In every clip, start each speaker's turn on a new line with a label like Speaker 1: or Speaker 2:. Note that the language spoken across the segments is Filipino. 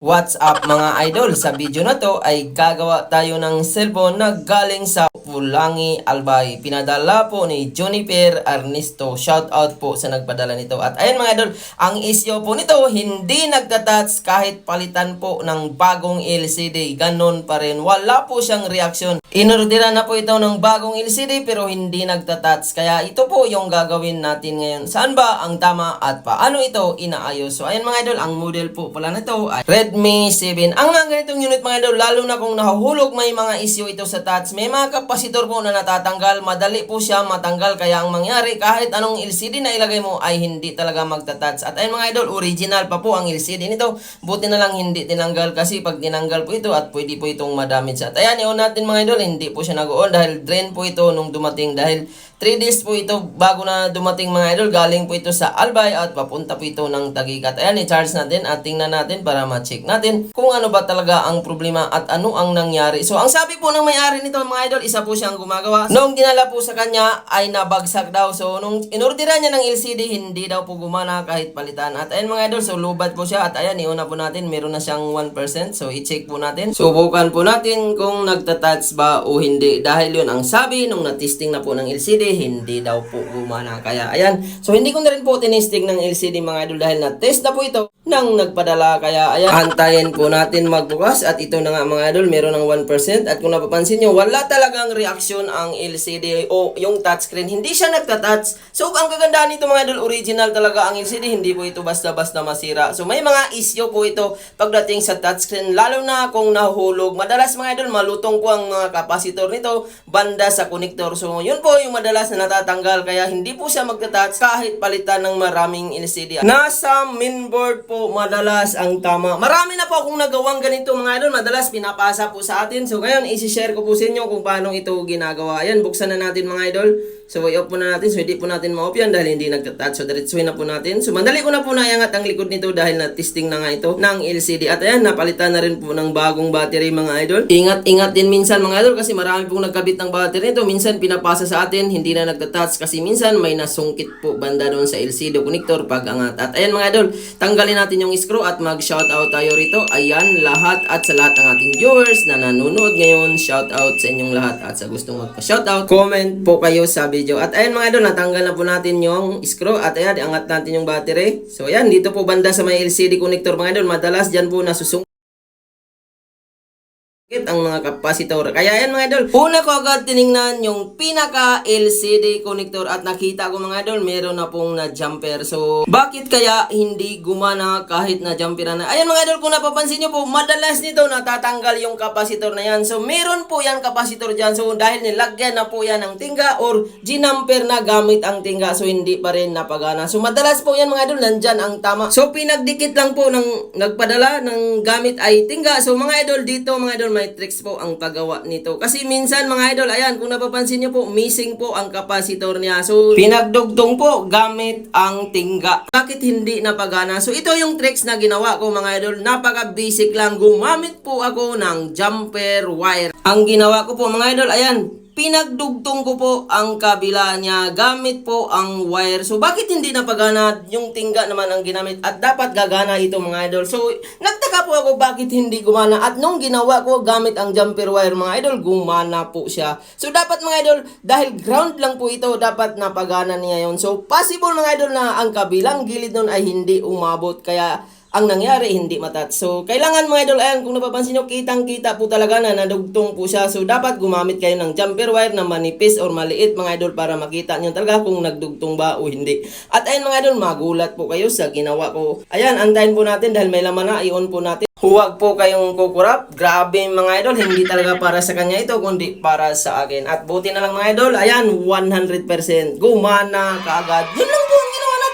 Speaker 1: What's up mga idol? Sa video na to ay gagawa tayo ng cellphone na galing sa Pulangi Albay. Pinadala po ni Juniper Ernesto. Shout out po sa nagpadala nito. At ayun mga idol, ang issue po nito hindi nagtatouch kahit palitan po ng bagong LCD. Ganon pa rin. Wala po siyang reaction. Inordera na po ito ng bagong LCD pero hindi nagtatouch. Kaya ito po yung gagawin natin ngayon. Saan ba ang tama at paano ito inaayos? So ayun mga idol, ang model po pala nito ay Redmi 7. Ang mga ganitong unit mga idol, lalo na kung nahulog may mga issue ito sa touch, may mga kapasitor po na natatanggal, madali po siya matanggal. Kaya ang mangyari, kahit anong LCD na ilagay mo ay hindi talaga magta-touch. At ayun mga idol, original pa po ang LCD nito. Buti na lang hindi tinanggal kasi pag tinanggal po ito at pwede po itong madamage. At ayan, i-on natin mga idol, hindi po siya nag-on dahil drain po ito nung dumating. Dahil 3 days po ito bago na dumating mga idol. Galing po ito sa Albay at papunta po ito ng Tagigat. Ayan, i-charge natin at tingnan natin para ma-check natin kung ano ba talaga ang problema at ano ang nangyari. So, ang sabi po ng may-ari nito mga idol, isa po siyang gumagawa. Noong dinala po sa kanya ay nabagsak daw. So, nung inordera niya ng LCD, hindi daw po gumana kahit palitan. At ayan mga idol, so lubat po siya. At ayan, iuna po natin, meron na siyang 1%. So, i-check po natin. Subukan po natin kung nagtatouch ba o hindi. Dahil yun ang sabi nung na-testing na po ng LCD, hindi daw po gumana. Kaya ayan, so hindi ko na rin po tinesting ng LCD mga idol dahil na-test na po ito nang nagpadala. Kaya ayan, antayin po natin magbukas. At ito na nga mga idol, meron ng 1%. At kung napapansin nyo, wala talagang reaksyon ang LCD o yung touchscreen. Hindi siya nagtatouch. So ang kagandahan nito mga idol, original talaga ang LCD. Hindi po ito basta-basta masira. So may mga issue po ito pagdating sa touchscreen. Lalo na kung nahulog. Madalas mga idol, malutong po ang mga kapasitor nito banda sa connector. So yun po yung madalas na natatanggal. Kaya hindi po siya magtatouch kahit palitan ng maraming LCD. Nasa mainboard po madalas ang tama. Marami na po akong nagawang ganito mga idol. Madalas pinapasa po sa atin. So ngayon, isi-share ko po sa inyo kung paano ito ginagawa. Ayan, buksan na natin mga idol. So, i-off po na natin. So, hindi po natin ma-off yan dahil hindi nagtatouch. So, diretsuhin na po natin. So, mandali ko na po naiangat ang likod nito dahil na-testing na nga ito ng LCD. At ayan, napalitan na rin po ng bagong battery mga idol. Ingat-ingat din minsan mga idol kasi marami pong nagkabit ng battery nito. Minsan pinapasa sa atin, hindi na nagtatouch kasi minsan may nasungkit po banda doon sa LCD connector pag angat. At ayan mga idol, tanggalin natin yung screw at mag-shoutout tayo rito. Ayan, lahat at sa lahat ng ating viewers na nanonood ngayon, shoutout sa inyong lahat at sa gustong magpa-shoutout, comment po kayo sa video. At ayan mga idol, natanggal na po natin yung screw at ayan, iangat natin yung battery. So ayan, dito po banda sa may LCD connector mga idol, madalas dyan po nasusung ang mga kapasitor. Kaya yan mga idol, una ko agad tiningnan yung pinaka LCD connector at nakita ko mga idol, meron na pong na jumper. So, bakit kaya hindi gumana kahit na jumper na? Ayan mga idol, kung napapansin nyo po, madalas nito natatanggal yung kapasitor na yan. So, meron po yan kapasitor dyan. So, dahil nilagyan na po yan ng tingga or ginamper na gamit ang tingga. So, hindi pa rin napagana. So, madalas po yan mga idol, nandyan ang tama. So, pinagdikit lang po ng nagpadala ng gamit ay tingga. So, mga idol, dito mga idol, may tricks po ang paggawa nito. Kasi minsan mga idol, ayan, kung napapansin nyo po, missing po ang kapasitor niya. So, pinagdugtong po gamit ang tingga. Bakit hindi napagana? So, ito yung tricks na ginawa ko mga idol. Napaka-basic lang. Gumamit po ako ng jumper wire. Ang ginawa ko po mga idol, ayan, pinagdugtong ko po ang kabila niya gamit po ang wire. So, bakit hindi napagana yung tingga naman ang ginamit? At dapat gagana ito mga idol. So, nagtaka po ako bakit hindi gumana. At nung ginawa ko gamit ang jumper wire mga idol, gumana po siya. So, dapat mga idol, dahil ground lang po ito, dapat napagana niya yon So, possible mga idol na ang kabilang gilid nun ay hindi umabot. Kaya, ang nangyari, hindi matat. So, kailangan mga idol, ayan, kung napapansin nyo, kitang-kita po talaga na nadugtong po siya. So, dapat gumamit kayo ng jumper wire na manipis or maliit mga idol para makita nyo talaga kung nagdugtong ba o hindi. At ayan mga idol, magulat po kayo sa ginawa ko. Ayan, antayin po natin dahil may laman na, i-on po natin. Huwag po kayong kukurap. Grabe mga idol, hindi talaga para sa kanya ito, kundi para sa akin. At buti na lang mga idol, ayan, 100%. Gumana kaagad. Yun lang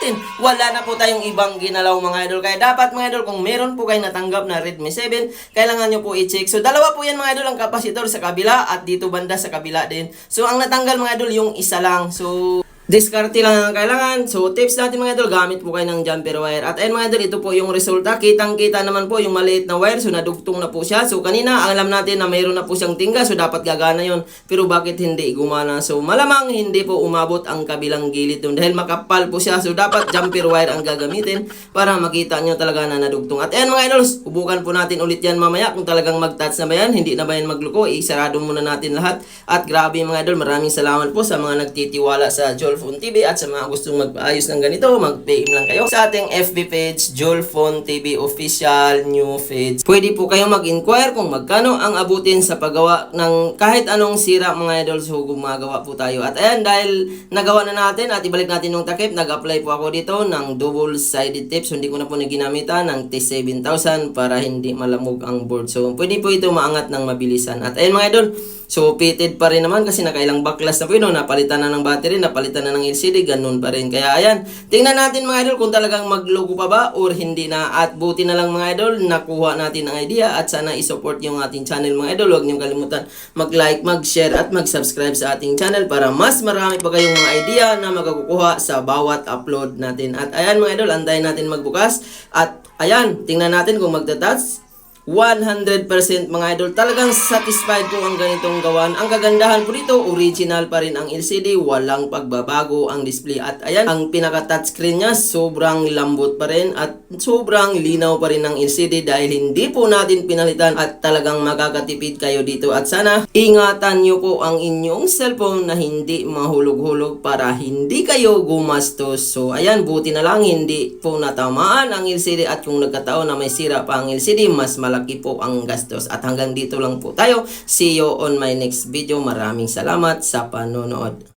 Speaker 1: natin. Wala na po tayong ibang ginalaw mga idol. Kaya dapat mga idol, kung meron po kayo natanggap na Redmi 7, kailangan nyo po i-check. So, dalawa po yan mga idol, ang kapasitor sa kabila at dito banda sa kabila din. So, ang natanggal mga idol, yung isa lang. So, Diskarte lang ang kailangan. So, tips natin mga idol, gamit po kayo ng jumper wire. At ayun mga idol, ito po yung resulta. Kitang-kita naman po yung maliit na wire. So, nadugtong na po siya. So, kanina, alam natin na mayroon na po siyang tingga. So, dapat gagana yon Pero bakit hindi gumana? So, malamang hindi po umabot ang kabilang gilid doon. Dahil makapal po siya. So, dapat jumper wire ang gagamitin para makita nyo talaga na nadugtong. At ayun mga idol, subukan po natin ulit yan mamaya. Kung talagang mag-touch na ba yan, hindi na ba yan magluko, isarado muna natin lahat. At grabe mga idol, maraming salamat po sa mga nagtitiwala sa Jolfon TV at sa mga gustong magpaayos ng ganito, mag-PM lang kayo sa ating FB page, Jolfon TV Official New Page. Pwede po kayo mag-inquire kung magkano ang abutin sa paggawa ng kahit anong sira mga idol. So, gumagawa po tayo. At ayan, dahil nagawa na natin at ibalik natin yung takip, nag-apply po ako dito ng double-sided tape. So, hindi ko na po naginamitan ng T7000 para hindi malamog ang board. So, pwede po ito maangat ng mabilisan. At ayan mga idol, So, fitted pa rin naman kasi nakailang backlash na po yun. Napalitan na ng battery, napalitan na ng LCD, ganun pa rin. Kaya ayan, tingnan natin mga idol kung talagang maglogo pa ba or hindi na. At buti na lang mga idol, nakuha natin ang idea at sana isupport yung ating channel mga idol. Huwag niyong kalimutan mag-like, mag-share at mag-subscribe sa ating channel para mas marami pa kayong mga idea na magakukuha sa bawat upload natin. At ayan mga idol, antayin natin magbukas. At ayan, tingnan natin kung magta-touch 100% mga idol. Talagang satisfied po ang ganitong gawan. Ang kagandahan po dito, original pa rin ang LCD. Walang pagbabago ang display. At ayan, ang pinaka-touchscreen niya, sobrang lambot pa rin. At sobrang linaw pa rin ng LCD dahil hindi po natin pinalitan at talagang makakatipid kayo dito. At sana, ingatan nyo po ang inyong cellphone na hindi mahulog-hulog para hindi kayo gumastos. So ayan, buti na lang hindi po natamaan ang LCD at kung nagkataon na may sira pa ang LCD, mas malaki po ang gastos. At hanggang dito lang po tayo. See you on my next video. Maraming salamat sa panonood.